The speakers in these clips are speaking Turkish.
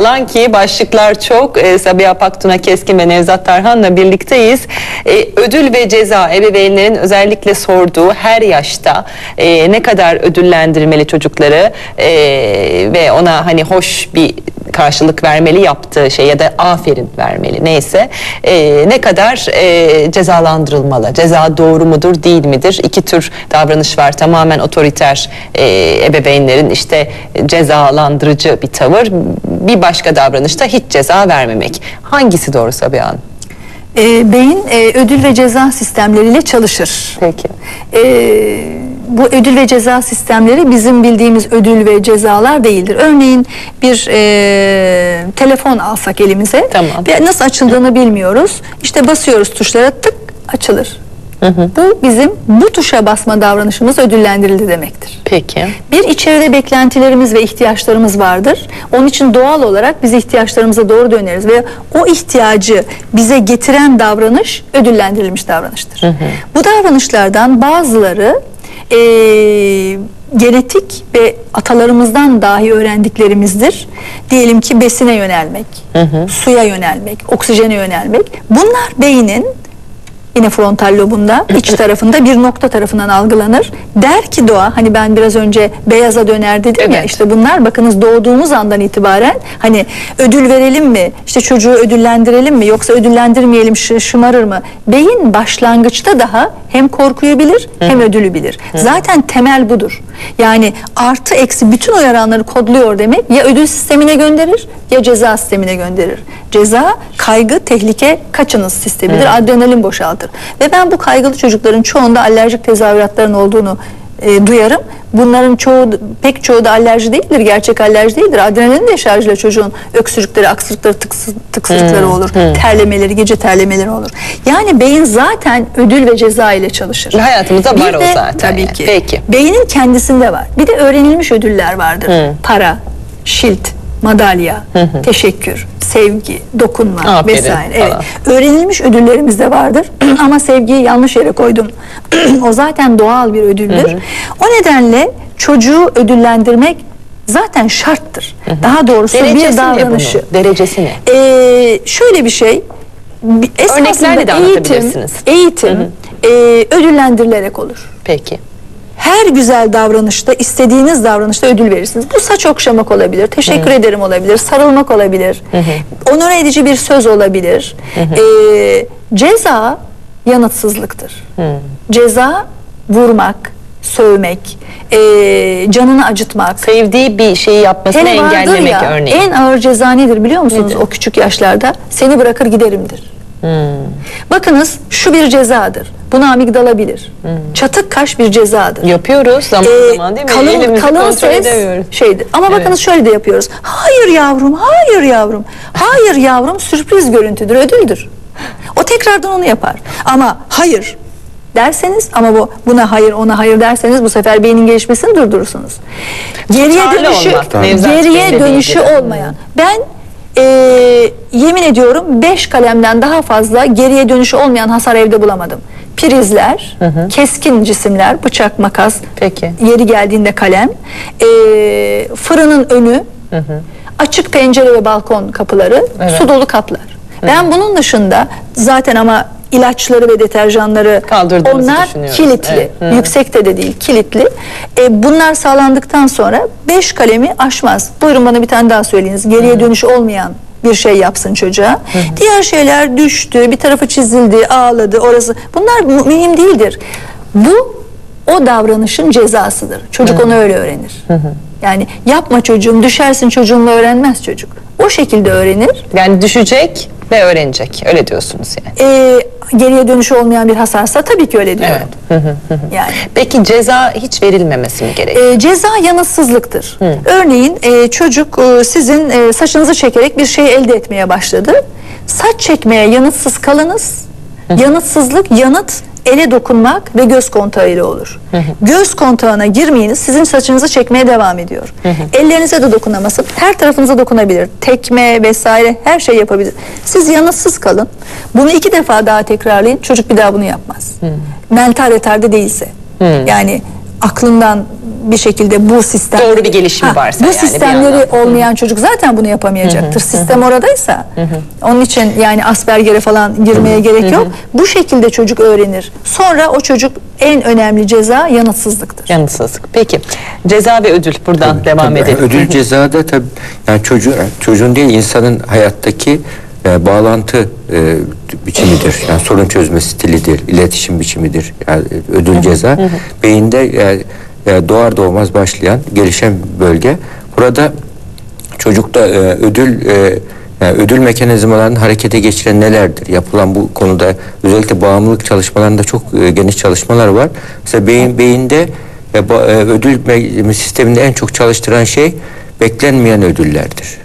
alan ki başlıklar çok. E, Sabiha Paktuna Keskin ve Nevzat Tarhan'la birlikteyiz. E, ödül ve ceza ebeveynlerin özellikle sorduğu her yaşta e, ne kadar ödüllendirmeli çocukları e, ve ona hani hoş bir karşılık vermeli yaptığı şey ya da aferin vermeli neyse e, ne kadar e, cezalandırılmalı ceza doğru mudur değil midir iki tür davranış var tamamen otoriter e, ebeveynlerin işte cezalandırıcı bir tavır bir başka davranışta hiç ceza vermemek hangisi doğru Sabiha Hanım? E, beyin e, ödül ve ceza sistemleriyle çalışır. Peki. E, bu ödül ve ceza sistemleri bizim bildiğimiz ödül ve cezalar değildir. Örneğin bir e, telefon alsak elimize Tamam. ve nasıl açıldığını bilmiyoruz. İşte basıyoruz tuşlara tık açılır. Bu bizim bu tuşa basma davranışımız ödüllendirildi demektir. Peki. Bir içeride beklentilerimiz ve ihtiyaçlarımız vardır. Onun için doğal olarak biz ihtiyaçlarımıza doğru döneriz ve o ihtiyacı bize getiren davranış ödüllendirilmiş davranıştır. Bu davranışlardan bazıları eee, genetik ve atalarımızdan dahi öğrendiklerimizdir. Diyelim ki besine yönelmek, suya yönelmek, oksijene yönelmek. Bunlar beynin yine frontal lobunda iç tarafında bir nokta tarafından algılanır. Der ki doğa hani ben biraz önce beyaza döner dedim ya Evet. işte bunlar bakınız doğduğumuz andan itibaren hani ödül verelim mi işte çocuğu ödüllendirelim mi yoksa ödüllendirmeyelim şı- şımarır mı? Beyin başlangıçta daha hem korkuyu bilir hem ödülü bilir. Zaten temel budur. Yani artı eksi bütün uyaranları kodluyor demek ya ödül sistemine gönderir ya ceza sistemine gönderir. Ceza kaygı, tehlike, kaçınız sistemidir. Adrenalin boşaltır. Ve ben bu kaygılı çocukların çoğunda alerjik tezahüratların olduğunu e, duyarım. Bunların çoğu pek çoğu da alerji değildir. Gerçek alerji değildir. Adrenalin deşarjıyla çocuğun öksürükleri, aksırıkları, tıksı, tıksırıkları olur. Terlemeleri, gece terlemeleri olur. Yani beyin zaten ödül ve ceza ile çalışır. Hayatımızda Bir var o de- zaten Tabii yani. ki. Peki. Beynin kendisinde var. Bir de öğrenilmiş ödüller vardır. Para, şilt, madalya, teşekkür, sevgi, dokunma Aferin vesaire. Evet. falan. Öğrenilmiş ödüllerimiz de vardır. Ama sevgiyi yanlış yere koydum. o zaten doğal bir ödüldür. O nedenle çocuğu ödüllendirmek zaten şarttır. Daha doğrusu bir Derecesi ne davranışı. bunun? Derecesi ne? Ee, şöyle bir şey. bir- Esasında Örneklerle de eğitim, anlatabilirsiniz. eğitim e, ödüllendirilerek olur. Peki. Her güzel davranışta, istediğiniz davranışta ödül verirsiniz. Bu saç okşamak olabilir, teşekkür ederim olabilir, sarılmak olabilir, onur edici bir söz olabilir. Ee, ceza yanıtsızlıktır. Ceza vurmak, sövmek, ee, canını acıtmak. Sevdiği bir şeyi yapmasını engellemek ya, örneğin. en ağır ceza nedir biliyor musunuz o küçük yaşlarda? Seni bırakır giderimdir. Hmm. Bakınız şu bir cezadır. Buna amigdala bilir. Çatık kaş bir cezadır. Yapıyoruz zaman Ee, zaman değil mi? kalın, Elimizi kalın kontrol ses edemiyoruz. şeydir. Ama Evet. bakınız şöyle de yapıyoruz. Hayır yavrum, hayır yavrum. Hayır yavrum sürpriz görüntüdür, ödüldür. O tekrardan onu yapar. Ama hayır derseniz ama bu buna hayır ona hayır derseniz bu sefer beynin gelişmesini durdurursunuz. Geriye Tutarlı dönüşü olmak, geriye dönüşü olmayan. Ben e, yemin ediyorum beş kalemden daha fazla geriye dönüşü olmayan hasar evde bulamadım. Prizler, keskin cisimler, bıçak, makas, Peki. yeri geldiğinde kalem, e, fırının önü, açık pencere ve balkon kapıları, Evet. su dolu kaplar. Ben bunun dışında zaten ama ilaçları ve deterjanları onlar kilitli. Evet. Hı. Yüksekte de değil, kilitli. E, bunlar sağlandıktan sonra beş kalemi aşmaz. Buyurun bana bir tane daha söyleyiniz. Geriye dönüş olmayan bir şey yapsın çocuğa. Diğer şeyler düştü, bir tarafı çizildi, ağladı, orası. Bunlar mühim değildir. Bu o davranışın cezasıdır. Çocuk onu öyle öğrenir. Yani yapma çocuğum, düşersin çocuğumla öğrenmez çocuk. O şekilde öğrenir. Yani düşecek ve öğrenecek. Öyle diyorsunuz yani. E, geriye dönüşü olmayan bir hasarsa tabii ki öyle diyorum. Yani Peki ceza hiç verilmemesi mi gerekiyor? E, ceza yanıtsızlıktır. Örneğin e, çocuk e, sizin e, saçınızı çekerek bir şey elde etmeye başladı. Saç çekmeye yanıtsız kalınız. Yanıtsızlık, yanıt ele dokunmak ve göz kontağı ile olur. Göz kontağına girmeyiniz sizin saçınızı çekmeye devam ediyor. Ellerinize de dokunamasın. Her tarafınıza dokunabilir. Tekme vesaire her şey yapabilir. Siz yanıtsız kalın. Bunu iki defa daha tekrarlayın. Çocuk bir daha bunu yapmaz. Mental retarde değilse. Yani aklından bir şekilde bu sistem Doğru bir gelişimi varsa bu yani sistemleri olmayan çocuk zaten bunu yapamayacaktır. Sistem oradaysa onun için yani Asperger'e falan girmeye gerek yok. Bu şekilde çocuk öğrenir. Sonra o çocuk en önemli ceza yanıtsızlıktır. Yanıtsızlık. Peki ceza ve ödül buradan devam Tabii, edelim. Ödül cezada tabii yani çocuğun, çocuğun değil insanın hayattaki e, bağlantı e, biçimidir. Yani sorun çözme stilidir, iletişim biçimidir. Yani e, ödül ceza beyinde e, e, doğar doğmaz başlayan gelişen bölge. Burada çocukta e, ödül e, yani ödül mekanizmalarını harekete geçiren nelerdir? Yapılan bu konuda özellikle bağımlılık çalışmalarında çok e, geniş çalışmalar var. Mesela beyin beyinde e, ba- e, ödül sisteminde en çok çalıştıran şey beklenmeyen ödüllerdir.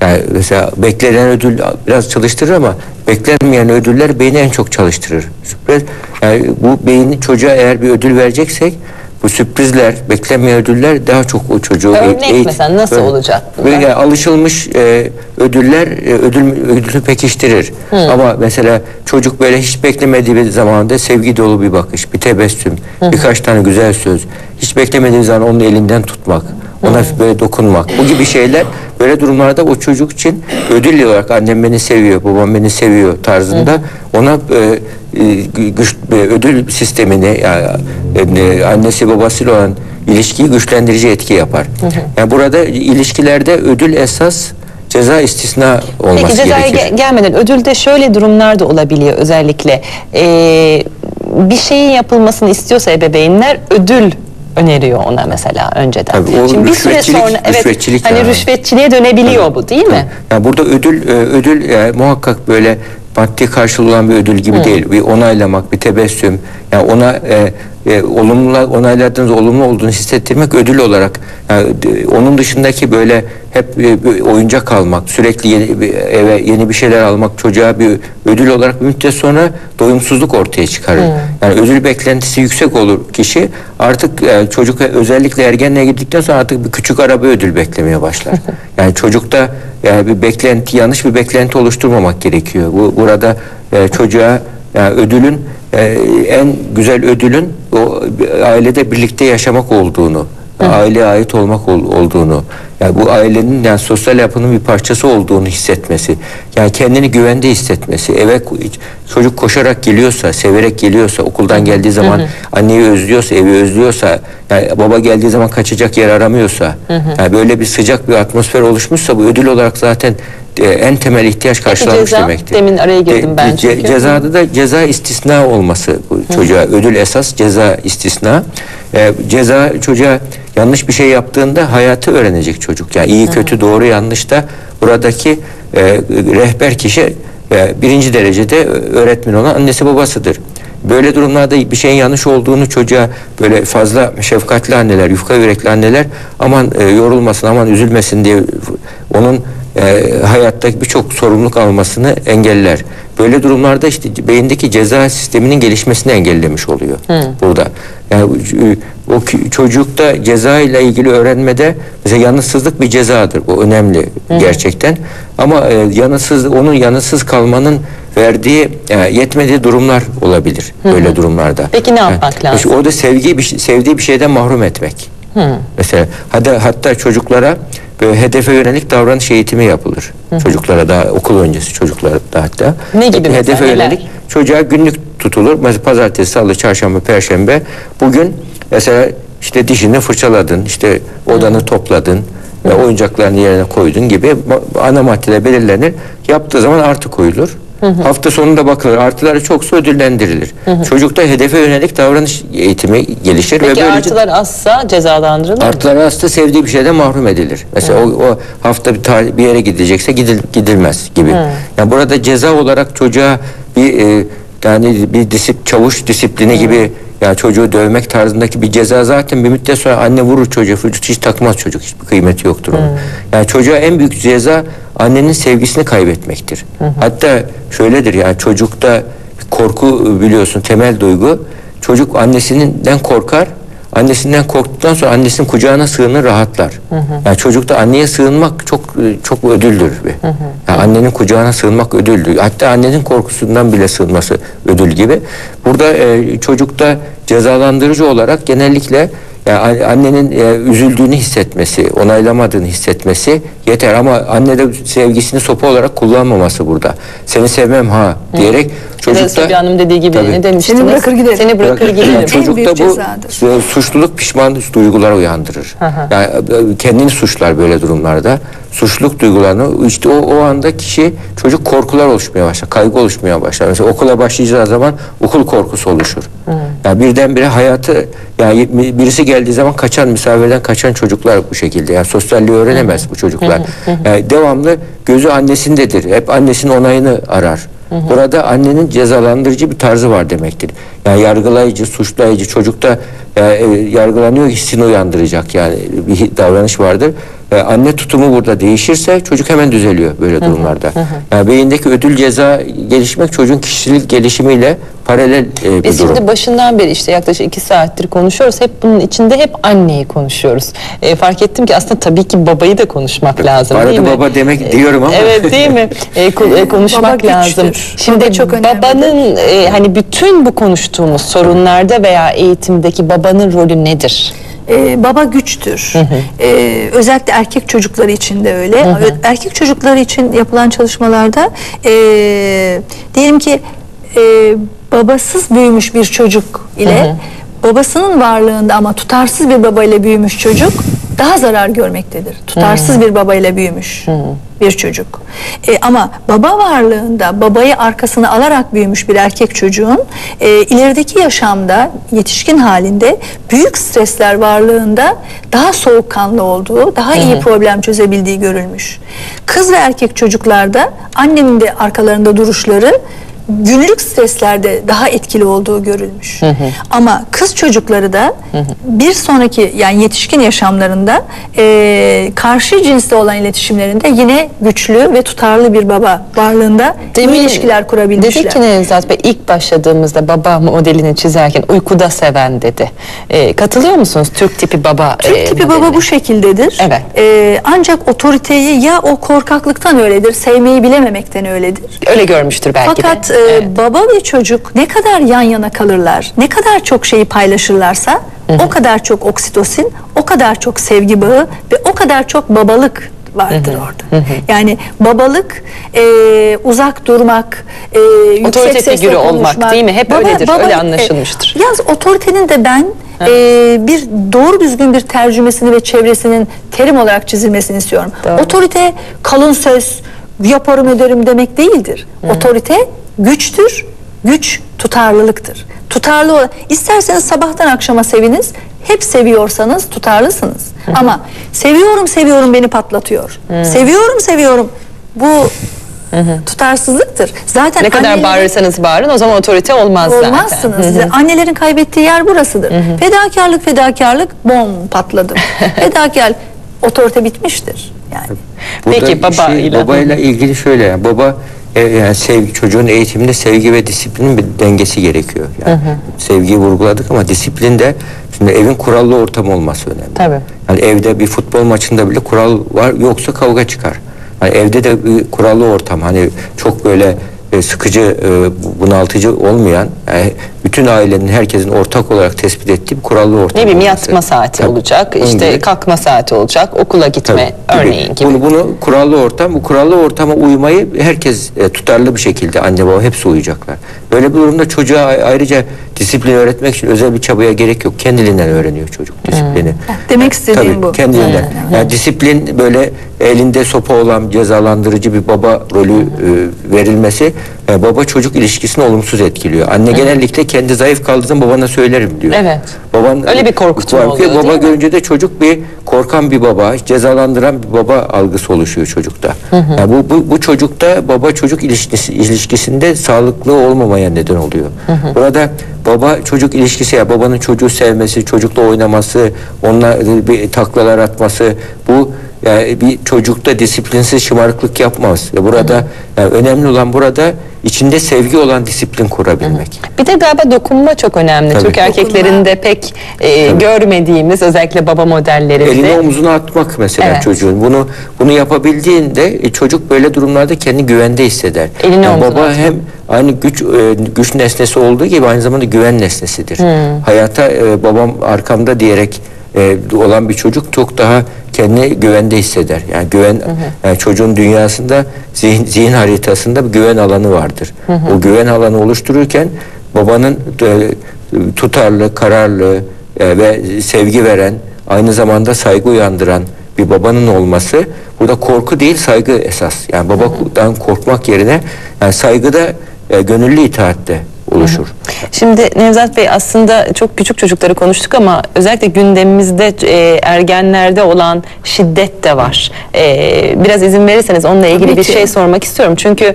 Yani mesela beklenen ödül biraz çalıştırır ama beklenmeyen ödüller beyni en çok çalıştırır. Sürpriz. Yani bu beyni çocuğa eğer bir ödül vereceksek bu sürprizler, beklenmeyen ödüller daha çok o çocuğu Örnek eğit- mesela nasıl Böyle- olacak? Böyle yani alışılmış e, ödüller e, ödül ödülü pekiştirir. Ama mesela çocuk böyle hiç beklemediği bir zamanda sevgi dolu bir bakış, bir tebessüm, birkaç tane güzel söz, hiç beklemediği zaman onun elinden tutmak, ona böyle dokunmak. Bu gibi şeyler böyle durumlarda o çocuk için ödül olarak annem beni seviyor, babam beni seviyor tarzında ona e, e, güç, e, ödül sistemini yani, e, annesi babasıyla olan ilişkiyi güçlendirici etki yapar. Yani burada ilişkilerde ödül esas ceza istisna olması Peki cezaya gerekir. ge- gelmeden ödülde şöyle durumlar da olabiliyor özellikle. Ee, bir şeyin yapılmasını istiyorsa ebeveynler ödül öneriyor ona mesela önceden. Tabii, o Şimdi bir süre sonra evet hani yani. rüşvetçiliğe dönebiliyor bu değil mi? Yani burada ödül e, ödül e, muhakkak böyle maddi karşılığı olan bir ödül gibi değil. Bir onaylamak, bir tebessüm. Yani ona e, e, olumlu onayladığınız olumlu olduğunu hissettirmek ödül olarak. Yani, d- onun dışındaki böyle hep e, oyuncak almak, sürekli yeni bir, eve yeni bir şeyler almak çocuğa bir ödül olarak bir müddet sonra doyumsuzluk ortaya çıkarır. Yani ödül beklentisi yüksek olur kişi. Artık e, çocuk özellikle ergenliğe girdikten sonra artık bir küçük araba ödül beklemeye başlar. Yani çocukta yani bir beklenti yanlış bir beklenti oluşturmamak gerekiyor. Bu burada e, çocuğa yani ödülün e, en güzel ödülün o ailede birlikte yaşamak olduğunu, aileye ait olmak ol- olduğunu, yani bu ailenin yani sosyal yapının bir parçası olduğunu hissetmesi, yani kendini güvende hissetmesi, eve çocuk koşarak geliyorsa, severek geliyorsa, okuldan geldiği zaman anneyi özlüyorsa, evi özlüyorsa, yani baba geldiği zaman kaçacak yer aramıyorsa, yani böyle bir sıcak bir atmosfer oluşmuşsa bu ödül olarak zaten e, en temel ihtiyaç karşılanmış ceza? demektir. Demin araya girdim ben ce- çünkü. cezada da ceza istisna olması bu çocuğa ödül esas ceza istisna. E, ceza çocuğa yanlış bir şey yaptığında hayatı öğrenecek çocuk. Yani iyi kötü doğru yanlış da buradaki e, rehber kişi e, birinci derecede öğretmen olan annesi babasıdır. Böyle durumlarda bir şeyin yanlış olduğunu çocuğa böyle fazla şefkatli anneler, yufka yürekli anneler aman e, yorulmasın, aman üzülmesin diye onun e, hayatta birçok sorumluluk almasını engeller. Böyle durumlarda işte beyindeki ceza sisteminin gelişmesini engellemiş oluyor burada. Yani e, o çocukta ceza ile ilgili öğrenmede mesela yanıtsızlık bir cezadır. Bu önemli gerçekten. Ama e, yanıtsız onun yanıtsız kalmanın verdiği e, yetmediği durumlar olabilir böyle durumlarda. Peki ne yapmak işte lazım? o da sevgi bir, şey- sevdiği bir şeyden mahrum etmek. Mesela hatta, hatta çocuklara hedefe yönelik davranış eğitimi yapılır. Çocuklara da okul öncesi çocuklara da hatta. Ne gibi mesela, Hedefe neler? yönelik çocuğa günlük tutulur. Mesela pazartesi, salı, çarşamba, perşembe. Bugün mesela işte dişini fırçaladın, işte odanı topladın, ve oyuncaklarını yerine koydun gibi ana maddeler belirlenir. Yaptığı zaman artı koyulur. Hafta sonunda bakılır. Artıları çoksa ödüllendirilir. Çocukta hedefe yönelik davranış eğitimi gelişir Peki ve böylece artılar azsa cezalandırılır mı? Artıları hasta sevdiği bir şeyden mahrum edilir. Mesela o, o hafta bir, bir yere gidecekse gidil, gidilmez gibi. Yani burada ceza olarak çocuğa bir e, yani bir disip, çavuş disiplini gibi yani çocuğu dövmek tarzındaki bir ceza zaten bir müddet sonra anne vurur çocuğu hiç takmaz çocuk. Hiçbir kıymeti yoktur onun. Yani çocuğa en büyük ceza annenin sevgisini kaybetmektir. Hatta şöyledir yani çocukta korku biliyorsun temel duygu. Çocuk annesinden korkar annesinden korktuktan sonra annesinin kucağına sığınır rahatlar. Yani çocukta anneye sığınmak çok e, çok ödüldür. bir. Yani annenin kucağına sığınmak ödüldür. Hatta annenin korkusundan bile sığınması ödül gibi. Burada e, çocukta cezalandırıcı olarak genellikle yani an- annenin e, üzüldüğünü hissetmesi, onaylamadığını hissetmesi yeter ama anne de sevgisini sopa olarak kullanmaması burada. Seni sevmem ha diyerek da çocukta Sabiha Hanım dediği gibi Tabii. ne demiştiniz? Seni bırakır giderim. Seni bırakır giderim. En Çocukta bu cezadır. e, suçluluk pişman duygular uyandırır. hı. Yani e, kendini suçlar böyle durumlarda. Suçluluk duygularını işte o, o anda kişi çocuk korkular oluşmaya başlar. Kaygı oluşmaya başlar. Mesela okula başlayacağı zaman okul korkusu oluşur. Yani birdenbire hayatı yani birisi geldiği zaman kaçan misafirden kaçan çocuklar bu şekilde. Yani sosyalliği öğrenemez bu çocuklar. Yani devamlı gözü annesindedir. Hep annesinin onayını arar. Burada annenin cezalandırıcı bir tarzı var demektir. Yani yargılayıcı, suçlayıcı çocukta e, e, yargılanıyor hissini uyandıracak yani bir davranış vardır. E, anne tutumu burada değişirse çocuk hemen düzeliyor böyle durumlarda. Yani beyindeki ödül ceza gelişmek çocuğun kişilik gelişimiyle paralel e, bir Biz durum. şimdi başından beri işte yaklaşık iki saattir konuşuyoruz. Hep bunun içinde hep anneyi konuşuyoruz. E, fark ettim ki aslında tabii ki babayı da konuşmak lazım Arada değil mi? baba demek diyorum ama. Evet değil mi? E, e, konuşmak Baba lazım. güçtür. Şimdi Baba çok babanın e, hani bütün bu konuştuğumuz sorunlarda veya eğitimdeki babanın rolü nedir? Ee, baba güçtür. Ee, özellikle erkek çocukları için de öyle. Ö- Erkek çocukları için yapılan çalışmalarda e, diyelim ki e, babasız büyümüş bir çocuk ile babasının varlığında ama tutarsız bir babayla büyümüş çocuk daha zarar görmektedir. Tutarsız bir babayla büyümüş bir çocuk. E, ama baba varlığında babayı arkasına alarak büyümüş bir erkek çocuğun e, ilerideki yaşamda yetişkin halinde büyük stresler varlığında daha soğukkanlı olduğu, daha iyi problem çözebildiği görülmüş. Kız ve erkek çocuklarda annenin de arkalarında duruşları günlük streslerde daha etkili olduğu görülmüş. Ama kız çocukları da bir sonraki yani yetişkin yaşamlarında e, karşı cinsle olan iletişimlerinde yine güçlü ve tutarlı bir baba varlığında iyi ilişkiler kurabilmişler. Dedi ki Nevzat Bey ilk başladığımızda baba modelini çizerken uykuda seven dedi. E, katılıyor musunuz Türk tipi baba Türk e, tipi modeline? baba bu şekildedir. Evet. E, ancak otoriteyi ya o korkaklıktan öyledir, sevmeyi bilememekten öyledir. Öyle görmüştür belki Fakat de. E, Evet. baba ve çocuk ne kadar yan yana kalırlar, ne kadar çok şeyi paylaşırlarsa o kadar çok oksitosin, o kadar çok sevgi bağı ve o kadar çok babalık vardır orada. Yani babalık, e, uzak durmak, e, yüksek Otorite sesle figürü olmak konuşmak. değil mi? Hep öyledir, öyle anlaşılmıştır. E, yalnız otoritenin de ben e, bir doğru düzgün bir tercümesini ve çevresinin terim olarak çizilmesini istiyorum. Doğru. Otorite kalın söz, yaparım ederim demek değildir. Otorite güçtür, güç tutarlılıktır. Tutarlı ol- isterseniz sabahtan akşama seviniz, hep seviyorsanız tutarlısınız. Ama seviyorum seviyorum beni patlatıyor. Seviyorum seviyorum bu tutarsızlıktır. Zaten ne kadar bağırırsanız bağırın o zaman otorite olmaz zaten. Olmazsınız. Annelerin kaybettiği yer burasıdır. Fedakarlık fedakarlık bom patladı. Fedakar otorite bitmiştir. Yani. Burada Peki, baba şey, ile- babayla ilgili şöyle baba e, yani sevgi çocuğun eğitiminde sevgi ve disiplinin bir dengesi gerekiyor. Yani sevgiyi vurguladık ama disiplin de şimdi evin kurallı ortam olması önemli. Tabii. Yani evde bir futbol maçında bile kural var yoksa kavga çıkar. Yani evde de bir kurallı ortam hani çok böyle e, sıkıcı, e, bunaltıcı olmayan yani bütün ailenin herkesin ortak olarak tespit ettiği bir kurallı ortam Ne bileyim olması. yatma saati Tabii. olacak, Onun işte gibi. kalkma saati olacak, okula gitme Tabii, örneğin gibi. Bunu, bunu kurallı ortam, bu kurallı ortama uymayı herkes e, tutarlı bir şekilde anne baba hepsi uyacaklar. Böyle bir durumda çocuğa ay- ayrıca disiplin öğretmek için özel bir çabaya gerek yok. Kendiliğinden öğreniyor çocuk disiplini. Demek istediğim Tabii, bu. kendiliğinden. Yani disiplin böyle elinde sopa olan cezalandırıcı bir baba rolü e, verilmesi e, baba çocuk ilişkisini olumsuz etkiliyor. Anne genellikle kendi zayıf kaldığında babana söylerim diyor. Evet. Baban Öyle bir korkutma korkuyor. oluyor, Baba değil mi? görünce de çocuk bir korkan bir baba, cezalandıran bir baba algısı oluşuyor çocukta. Yani bu, bu, bu çocukta baba çocuk ilişkisi, ilişkisinde sağlıklı olmamaya neden oluyor. Burada baba çocuk ilişkisi ya babanın çocuğu sevmesi, çocukla oynaması, onunla bir taklalar atması bu yani bir çocukta disiplinsiz şımarıklık yapmaz. Ve burada yani önemli olan burada içinde sevgi olan disiplin kurabilmek. Bir de galiba dokunma çok önemli. Tabii. Türk erkeklerinde pek e, görmediğimiz özellikle baba modellerinde. Elini omzuna atmak mesela Evet. çocuğun. Bunu bunu yapabildiğinde e, çocuk böyle durumlarda kendini güvende hisseder. Elini Yani omzuna baba atmak. hem aynı güç e, güç nesnesi olduğu gibi aynı zamanda güven nesnesidir. Hmm. Hayata e, babam arkamda diyerek e, olan bir çocuk çok daha kendini güvende hisseder. Yani güven yani çocuğun dünyasında zihin, zihin haritasında bir güven alanı vardır. O güven alanı oluştururken babanın e, tutarlı, kararlı e, ve sevgi veren, aynı zamanda saygı uyandıran bir babanın olması burada korku değil saygı esas. Yani babadan korkmak yerine yani saygıda e, gönüllü itaatte oluşur. Şimdi Nevzat Bey aslında çok küçük çocukları konuştuk ama özellikle gündemimizde e, ergenlerde olan şiddet de var. E, biraz izin verirseniz onunla ilgili Tabii bir ki. şey sormak istiyorum. Çünkü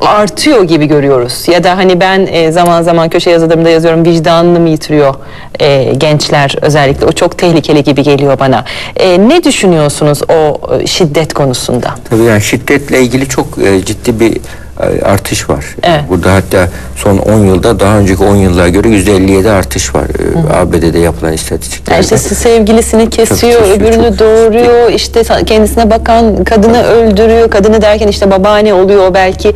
artıyor gibi görüyoruz. Ya da hani ben e, zaman zaman köşe yazılarımda yazıyorum vicdanını mı yitiriyor e, gençler özellikle. O çok tehlikeli gibi geliyor bana. E, ne düşünüyorsunuz o e, şiddet konusunda? Tabii yani şiddetle ilgili çok e, ciddi bir artış var. Evet. Burada hatta son 10 yılda daha önceki 10 yıllara göre %57 artış var. E, ABD'de yapılan istatistiklerde. Yani işte sevgilisini kesiyor, kesiyor, öbürünü çok- doğuruyor, işte kendisine bakan kadını öldürüyor, kadını derken işte babaanne oluyor belki.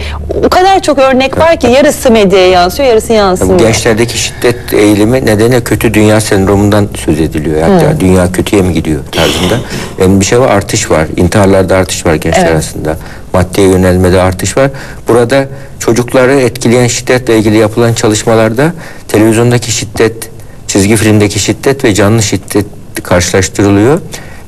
O kadar çok örnek var ki yarısı medyaya yansıyor, yarısı yansımıyor. gençlerdeki şiddet eğilimi nedeni kötü dünya sendromundan söz ediliyor. Hatta dünya kötüye mi gidiyor tarzında. Yani bir şey var artış var. İntiharlarda artış var gençler Evet. arasında. Maddeye yönelmede artış var. Burada çocukları etkileyen şiddetle ilgili yapılan çalışmalarda televizyondaki şiddet, çizgi filmdeki şiddet ve canlı şiddet karşılaştırılıyor.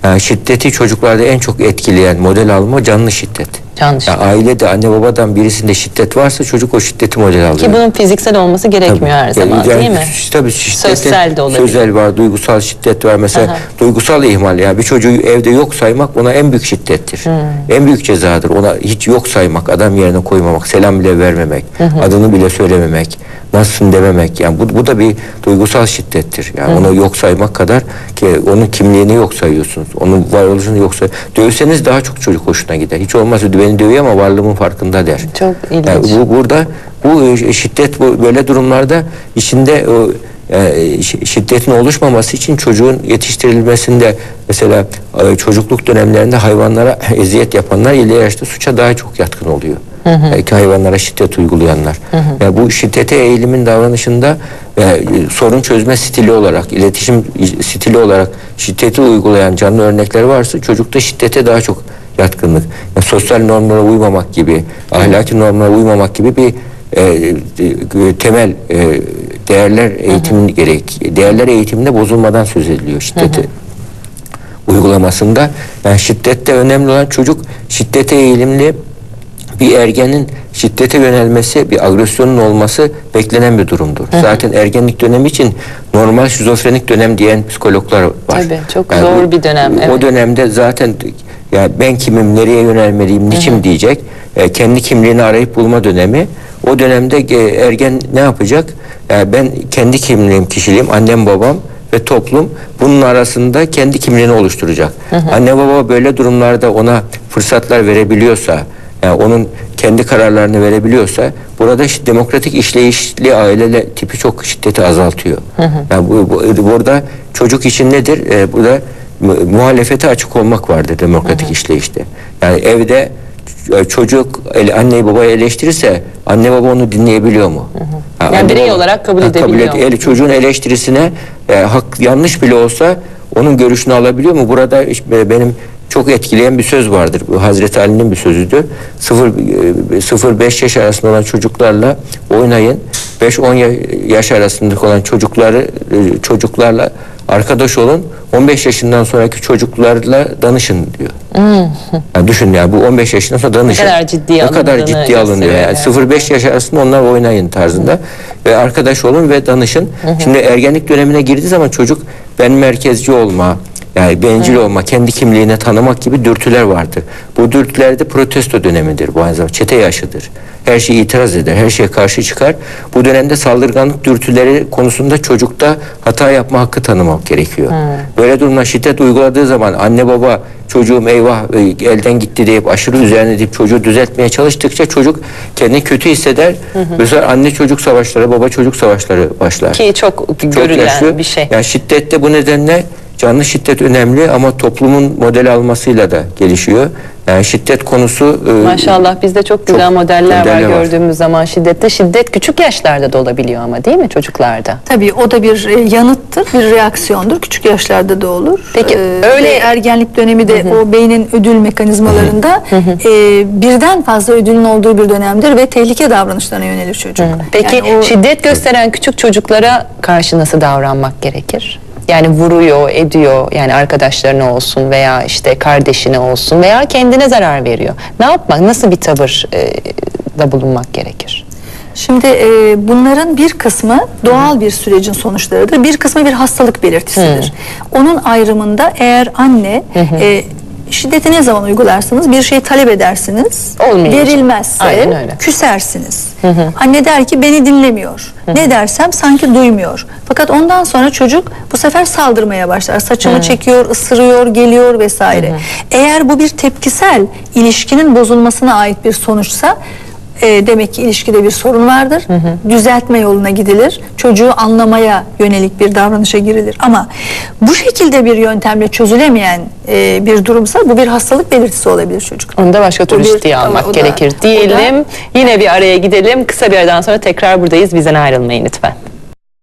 Yani şiddeti çocuklarda en çok etkileyen model alma canlı şiddet. Canlı Ya şiddet. ailede anne babadan birisinde şiddet varsa çocuk o şiddeti model alıyor. Ki bunun fiziksel olması gerekmiyor her Tabii. zaman Yani değil mi? Tabii şiddetin Sözel de olabilir. Sözel var, duygusal şiddet var. Mesela Aha. duygusal ihmal yani bir çocuğu evde yok saymak ona en büyük şiddettir. Hmm. En büyük cezadır. Ona hiç yok saymak, adam yerine koymamak, selam bile vermemek, adını bile söylememek, nasılsın dememek. Yani bu, bu da bir duygusal şiddettir. Yani onu yok saymak kadar ki onun kimliğini yok sayıyorsunuz. Onun varoluşunu yok say. Dövseniz daha çok çocuk hoşuna gider. Hiç olmazsa beni dövüyor ama varlığımın farkında der. Çok ilginç. Yani bu burada bu e, şiddet bu böyle durumlarda içinde o e, şi- şiddetin oluşmaması için çocuğun yetiştirilmesinde mesela e, çocukluk dönemlerinde hayvanlara eziyet yapanlar ileri yaşta suça daha çok yatkın oluyor. Belki hayvanlara şiddet uygulayanlar. Yani bu şiddete eğilimin davranışında e, sorun çözme stili olarak, iletişim stili olarak şiddeti uygulayan canlı örnekler varsa çocukta şiddete daha çok yatkınlık. Yani sosyal normlara uymamak gibi, ahlaki normlara uymamak gibi bir e, e, temel e, değerler eğitimin gerek. Değerler eğitiminde bozulmadan söz ediliyor şiddeti uygulamasında. Yani şiddette önemli olan çocuk şiddete eğilimli bir ergenin şiddete yönelmesi, bir agresyonun olması beklenen bir durumdur. Zaten ergenlik dönemi için normal şizofrenik dönem diyen psikologlar var. Tabii, çok zor bir dönem, O evet. dönemde zaten ya ben kimim, nereye yönelmeliyim, niçin diyecek. E, kendi kimliğini arayıp bulma dönemi. O dönemde e, ergen ne yapacak? Yani ben kendi kimliğim, kişiliğim, annem, babam ve toplum bunun arasında kendi kimliğini oluşturacak. Anne baba böyle durumlarda ona fırsatlar verebiliyorsa, yani onun kendi kararlarını verebiliyorsa burada demokratik işleyişli aile tipi çok şiddeti azaltıyor. Yani bu, bu- burada çocuk için nedir? Ee, burada mu- muhalefete açık olmak vardır demokratik işleyişte. Yani evde ç- çocuk ele- anneyi babayı eleştirirse anne baba onu dinleyebiliyor mu? Ha, Yani anne birey baba- olarak kabul edebiliyor. ele- çocuğun eleştirisine e, hak yanlış bile olsa onun görüşünü alabiliyor mu? Burada işte benim çok etkileyen bir söz vardır. Bu Hazreti Ali'nin bir sözüdür. 0-5 yaş arasında olan çocuklarla oynayın. 5-10 ya- yaş arasında olan çocukları e, çocuklarla arkadaş olun. 15 yaşından sonraki çocuklarla danışın diyor. Yani düşün yani bu 15 yaşından sonra danışın. kadar ciddiye Ne kadar alındığını ciddi alınıyor yani. gösteriyor 0-5 yaş arasında onlar oynayın tarzında ve arkadaş olun ve danışın. Şimdi ergenlik dönemine girdiği zaman çocuk ben merkezci olma, Yani bencil olma, kendi kimliğini tanımak gibi dürtüler vardır. Bu dürtülerde protesto dönemidir bu aynı zamanda. Çete yaşıdır. Her şeye itiraz eder, her şeye karşı çıkar. Bu dönemde saldırganlık dürtüleri konusunda çocukta hata yapma hakkı tanımak gerekiyor. Böyle durumda şiddet uyguladığı zaman anne baba çocuğum eyvah e, elden gitti deyip aşırı üzerine deyip çocuğu düzeltmeye çalıştıkça çocuk kendini kötü hisseder. Mesela anne çocuk savaşları, baba çocuk savaşları başlar. Ki çok Çok görülen yaşlı. bir şey. Yani şiddette bu nedenle canlı şiddet önemli ama toplumun model almasıyla da gelişiyor. Yani şiddet konusu e, Maşallah bizde çok güzel çok modeller var, modeller var. gördüğümüz zaman şiddette. Şiddet küçük yaşlarda da olabiliyor ama değil mi çocuklarda? Tabii o da bir e, yanıttır, bir reaksiyondur. Küçük yaşlarda da olur. Peki, Ee, öyle- ergenlik dönemi de o beynin ödül mekanizmalarında e, birden fazla ödülün olduğu bir dönemdir ve tehlike davranışlarına yönelir çocuk. Peki Yani o- şiddet gösteren küçük çocuklara karşı nasıl davranmak gerekir? Yani vuruyor, ediyor yani arkadaşlarına olsun veya işte kardeşine olsun veya kendine zarar veriyor. Ne yapmak, nasıl bir tavır e, da bulunmak gerekir? Şimdi e, bunların bir kısmı doğal bir sürecin sonuçlarıdır. Bir kısmı bir hastalık belirtisidir. Onun ayrımında eğer anne e, şiddeti ne zaman uygularsınız? Bir şey talep edersiniz. Olmayacak. Verilmezse Aynen öyle. küsersiniz. Anne der ki beni dinlemiyor. Ne dersem sanki duymuyor. Fakat ondan sonra çocuk bu sefer saldırmaya başlar. Saçımı çekiyor, ısırıyor, geliyor vesaire. Eğer bu bir tepkisel ilişkinin bozulmasına ait bir sonuçsa e, demek ki ilişkide bir sorun vardır. Düzeltme yoluna gidilir. Çocuğu anlamaya yönelik bir davranışa girilir. Ama bu şekilde bir yöntemle çözülemeyen e, bir durumsa bu bir hastalık belirtisi olabilir çocuk. Onu da başka tür O bir- ciddiye almak o da- gerekir o da- diyelim. Yine bir araya gidelim. Kısa bir aradan sonra tekrar buradayız. Bizden ayrılmayın lütfen.